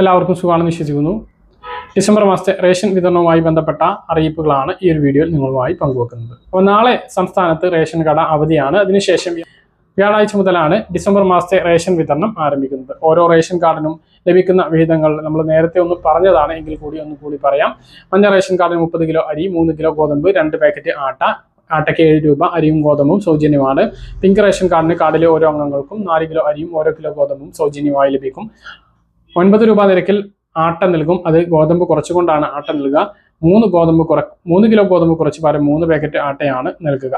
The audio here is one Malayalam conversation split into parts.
എല്ലാവർക്കും സുഖമാണെന്ന് വിശ്വസിക്കുന്നു. ഡിസംബർ മാസത്തെ റേഷൻ വിതരണവുമായി ബന്ധപ്പെട്ട അറിയിപ്പുകളാണ് ഈ ഒരു വീഡിയോയിൽ നിങ്ങളുമായി പങ്കുവെക്കുന്നത്. അപ്പോൾ നാളെ സംസ്ഥാനത്ത് റേഷൻ കട അവധിയാണ്. അതിനുശേഷം വ്യാഴാഴ്ച മുതലാണ് ഡിസംബർ മാസത്തെ റേഷൻ വിതരണം ആരംഭിക്കുന്നത്. ഓരോ റേഷൻ കാർഡിനും ലഭിക്കുന്ന വിഹിതങ്ങൾ നമ്മൾ നേരത്തെ ഒന്ന് പറഞ്ഞതാണ്. എങ്കിൽ കൂടി ഒന്ന് കൂടി പറയാം. മഞ്ഞ റേഷൻ കാർഡിന് മുപ്പത് കിലോ അരി മൂന്ന് കിലോ ഗോതമ്പ് രണ്ട് പാക്കറ്റ് ആട്ട ആട്ടയ്ക്ക് ഏഴ് രൂപ അരിയും ഗോതമ്പും സൗജന്യമാണ്. പിങ്ക് റേഷൻ കാർഡിന് കാർഡിലെ ഓരോ അംഗങ്ങൾക്കും നാല് കിലോ അരിയും ഓരോ കിലോ ഗോതമ്പും സൗജന്യമായി ലഭിക്കും. ഒൻപത് രൂപ നിരക്കിൽ ആട്ട നൽകും. അത് ഗോതമ്പ് കുറച്ചുകൊണ്ടാണ് ആട്ട നൽകുക. മൂന്ന് ഗോതമ്പ് കുറ മൂന്ന് കിലോ ഗോതമ്പ് കുറച്ച് പകരം മൂന്ന് പാക്കറ്റ് ആട്ടയാണ് നൽകുക.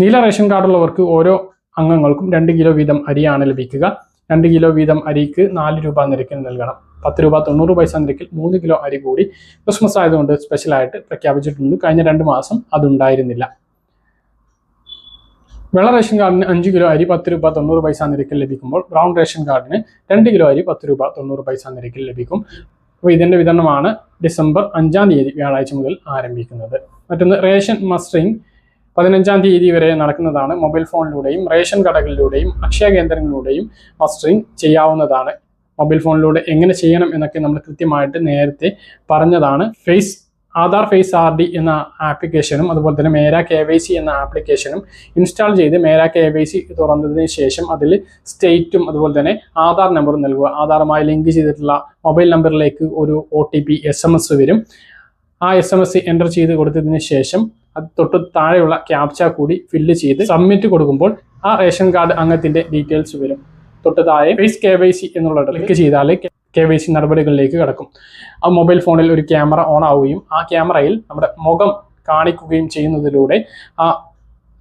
നീല റേഷൻ കാർഡുള്ളവർക്ക് ഓരോ അംഗങ്ങൾക്കും രണ്ട് കിലോ വീതം അരിയാണ് ലഭിക്കുക. രണ്ട് കിലോ വീതം അരിക്ക് നാല് രൂപ നിരക്കിൽ നൽകണം. പത്ത് രൂപ തൊണ്ണൂറ് പൈസ നിരക്കിൽ മൂന്ന് കിലോ അരി കൂടി ക്രിസ്മസ് ആയതുകൊണ്ട് സ്പെഷ്യലായിട്ട് പ്രഖ്യാപിച്ചിട്ടുണ്ട്. കഴിഞ്ഞ രണ്ട് മാസം അതുണ്ടായിരുന്നില്ല. വെള്ള റേഷൻ കാർഡിന് അഞ്ച് കിലോ അരി പത്ത് രൂപ തൊണ്ണൂറ് പൈസ നിരക്കിൽ ലഭിക്കുമ്പോൾ ബ്രൗൺ റേഷൻ കാർഡിന് രണ്ട് കിലോ അരി പത്ത് രൂപ തൊണ്ണൂറ് പൈസ നിരക്കിൽ ലഭിക്കും. അപ്പോൾ ഇതിന്റെ വിതരണമാണ് ഡിസംബർ അഞ്ചാം തീയതി വ്യാഴാഴ്ച മുതൽ ആരംഭിക്കുന്നത്. മറ്റൊന്ന് റേഷൻ മസ്റ്ററിംഗ്. പതിനഞ്ചാം തീയതി വരെ നടക്കുന്നതാണ് മൊബൈൽ ഫോണിലൂടെയും റേഷൻ കടകളിലൂടെയും അക്ഷയ കേന്ദ്രങ്ങളിലൂടെയും മസ്റ്ററിംഗ് ചെയ്യാവുന്നതാണ്. മൊബൈൽ ഫോണിലൂടെ എങ്ങനെ ചെയ്യണം എന്നൊക്കെ നമ്മൾ കൃത്യമായിട്ട് നേരത്തെ പറഞ്ഞതാണ്. Face Aadhaar face R D എന്ന ആപ്ലിക്കേഷനും അതുപോലെ തന്നെ മേര കെ വൈ സി എന്ന ആപ്ലിക്കേഷനും ഇൻസ്റ്റാൾ ചെയ്ത് മേര കെ വൈ സി തുറന്നതിന് ശേഷം അതിൽ സ്റ്റേറ്റും അതുപോലെ തന്നെ ആധാർ നമ്പറും നൽകുക. ആധാറുമായി ലിങ്ക് ചെയ്തിട്ടുള്ള മൊബൈൽ നമ്പറിലേക്ക് ഒരു O T P S M S വരും. ആ എസ് എം എസ് എന്റർ ചെയ്ത് കൊടുത്തതിന് ശേഷം അത് തൊട്ട് താഴെയുള്ള ക്യാപ്ച കൂടി ഫില്ല് ചെയ്ത് സബ്മിറ്റ് കൊടുക്കുമ്പോൾ ആ റേഷൻ കാർഡ് അംഗത്തിന്റെ ഡീറ്റെയിൽസ് വരും. തൊട്ട് താഴെ ഫേസ് കെ വൈ സി എന്നുള്ള ക്ലിക്ക് ചെയ്താൽ കെ വൈ സി നടപടികളിലേക്ക് കടക്കും. ആ മൊബൈൽ ഫോണിൽ ഒരു ക്യാമറ ഓൺ ആവുകയും ആ ക്യാമറയിൽ നമ്മുടെ മുഖം കാണിക്കുകയും ചെയ്യുന്നതിലൂടെ ആ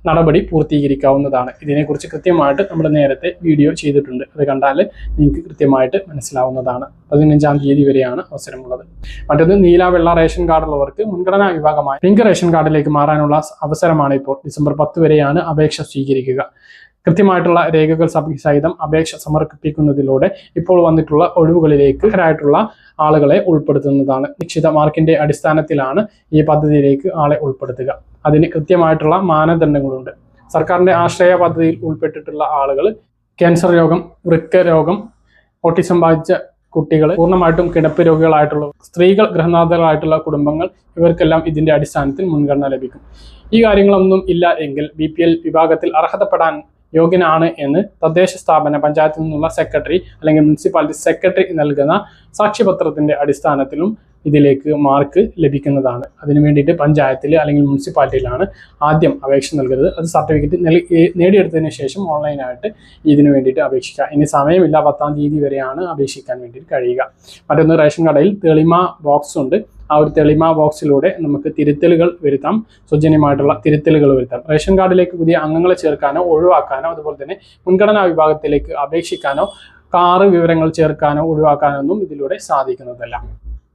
നടപടി പൂർത്തീകരിക്കാവുന്നതാണ്. ഇതിനെക്കുറിച്ച് കൃത്യമായിട്ട് നമ്മൾ നേരത്തെ വീഡിയോ ചെയ്തിട്ടുണ്ട്. അത് കണ്ടാൽ നിങ്ങൾക്ക് കൃത്യമായിട്ട് മനസ്സിലാവുന്നതാണ്. പതിനഞ്ചാം തീയതി വരെയാണ് അവസരമുള്ളത്. മറ്റൊന്ന് നീല വെള്ള റേഷൻ കാർഡുള്ളവർക്ക് മുൻഗണനാ വിഭാഗമായി പിങ്ക് റേഷൻ കാർഡിലേക്ക് മാറാനുള്ള അവസരമാണ് ഇപ്പോൾ ഡിസംബർ പത്ത് വരെയാണ് അപേക്ഷ സ്വീകരിക്കുക. കൃത്യമായിട്ടുള്ള രേഖകൾ സഹിതം അപേക്ഷ സമർപ്പിക്കുന്നതിലൂടെ ഇപ്പോൾ വന്നിട്ടുള്ള ഒഴിവുകളിലേക്ക് ആയിട്ടുള്ള ആളുകളെ ഉൾപ്പെടുത്തുന്നതാണ്. നിശ്ചിത മാർക്കിന്റെ അടിസ്ഥാനത്തിലാണ് ഈ പദ്ധതിയിലേക്ക് ആളെ ഉൾപ്പെടുത്തുക. അതിന് കൃത്യമായിട്ടുള്ള മാനദണ്ഡങ്ങളുണ്ട്. സർക്കാരിന്റെ ആശ്രയ പദ്ധതിയിൽ ഉൾപ്പെട്ടിട്ടുള്ള ആളുകൾ ക്യാൻസർ രോഗം വൃക്ക രോഗം ഓട്ടിസം ബാധിച്ച കുട്ടികൾ പൂർണമായിട്ടും കിടപ്പ് രോഗികളായിട്ടുള്ള സ്ത്രീകൾ ഗൃഹനാഥകളായിട്ടുള്ള കുടുംബങ്ങൾ ഇവർക്കെല്ലാം ഇതിന്റെ അടിസ്ഥാനത്തിൽ മുൻഗണന ലഭിക്കും. ഈ കാര്യങ്ങളൊന്നും ഇല്ല എങ്കിൽ ബി വിഭാഗത്തിൽ അർഹതപ്പെടാൻ യോഗ്യനാണ് എന്ന് തദ്ദേശ സ്ഥാപന പഞ്ചായത്തിൽ നിന്നുള്ള സെക്രട്ടറി അല്ലെങ്കിൽ മുനിസിപ്പാലിറ്റി സെക്രട്ടറി നൽകുന്ന സാക്ഷ്യപത്രത്തിന്റെ അടിസ്ഥാനത്തിലും ഇതിലേക്ക് മാർക്ക് ലഭിക്കുന്നതാണ്. അതിനു വേണ്ടിയിട്ട് പഞ്ചായത്തിൽ അല്ലെങ്കിൽ മുനിസിപ്പാലിറ്റിയിലാണ് ആദ്യം അപേക്ഷ നൽകുന്നത്. അത് സർട്ടിഫിക്കറ്റ് നേടിയെടുത്തതിന് ശേഷം ഓൺലൈനായിട്ട് ഇതിനു വേണ്ടിയിട്ട് അപേക്ഷിക്കുക. ഇനി സമയമില്ല പത്താം തീയതി വരെയാണ് അപേക്ഷിക്കാൻ വേണ്ടിയിട്ട് കഴിയുക. മറ്റൊന്ന് റേഷൻ കടയിൽ തെളിമ ബോക്സ് ഉണ്ട്. ആ ഒരു തെളിമ ബോക്സിലൂടെ നമുക്ക് തിരുത്തലുകൾ വരുത്താം സൗജന്യമായിട്ടുള്ള തിരുത്തലുകൾ വരുത്താം. റേഷൻ കാർഡിലേക്ക് പുതിയ അംഗങ്ങളെ ചേർക്കാനോ ഒഴിവാക്കാനോ അതുപോലെ തന്നെ മുൻഗണനാ വിഭാഗത്തിലേക്ക് അപേക്ഷിക്കാനോ കാറ് വിവരങ്ങൾ ചേർക്കാനോ ഒഴിവാക്കാനോ ഒന്നും ഇതിലൂടെ സാധിക്കുന്നതല്ല.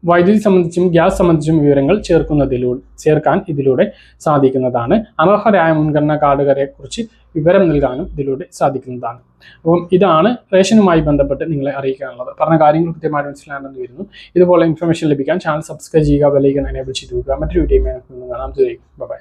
വൈദ്യുതി സംബന്ധിച്ചും ഗ്യാസ് സംബന്ധിച്ചും വിവരങ്ങൾ ചേർക്കുന്നതിലൂടെ ചേർക്കാൻ ഇതിലൂടെ സാധിക്കുന്നതാണ്. അനർഹരായ മുൻഗണനാ കാർഡുകാരെ കുറിച്ച് വിവരം നൽകാനും ഇതിലൂടെ സാധിക്കുന്നതാണ്. അപ്പം ഇതാണ് റേഷനുമായി ബന്ധപ്പെട്ട് നിങ്ങളെ അറിയിക്കാനുള്ളത്. പറഞ്ഞ കാര്യങ്ങൾ കൃത്യമായിട്ട് മനസ്സിലാണെന്ന് വരുന്നു ഇതുപോലെ ഇൻഫർമേഷൻ ലഭിക്കാൻ ചാനൽ സബ്സ്ക്രൈബ് ചെയ്യുക ബെലൈക്കൺ എനേബിൾ ചെയ്തു മറ്റൊരു വീഡിയോ കാണാം. ബൈ